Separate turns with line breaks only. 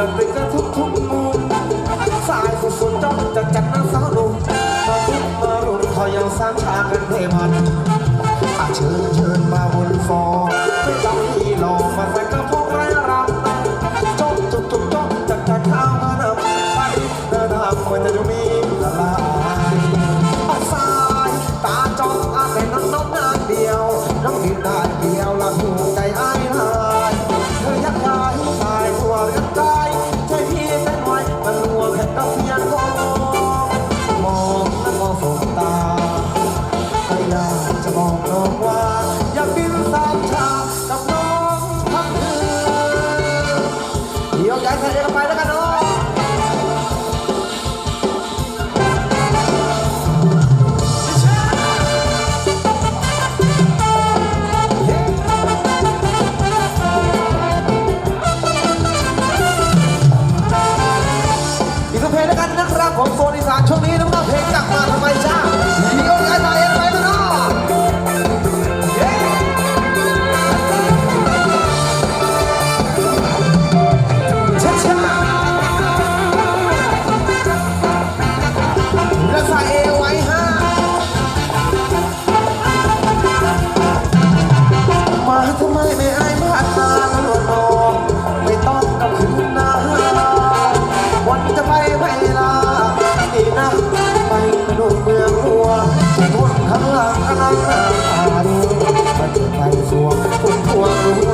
และเป็นกระทุกทุกมุมสายสุดสุดจ้องจะจัดน้กสาวหนุ่มมาทุกมารุ่นคอยยังสร้างชากันเพมันอาเชิญเชิญมาบนฟอร์ ย้กเนาะอีแล้วกันนะครับผมโซน จังไปสวงพุ่มพว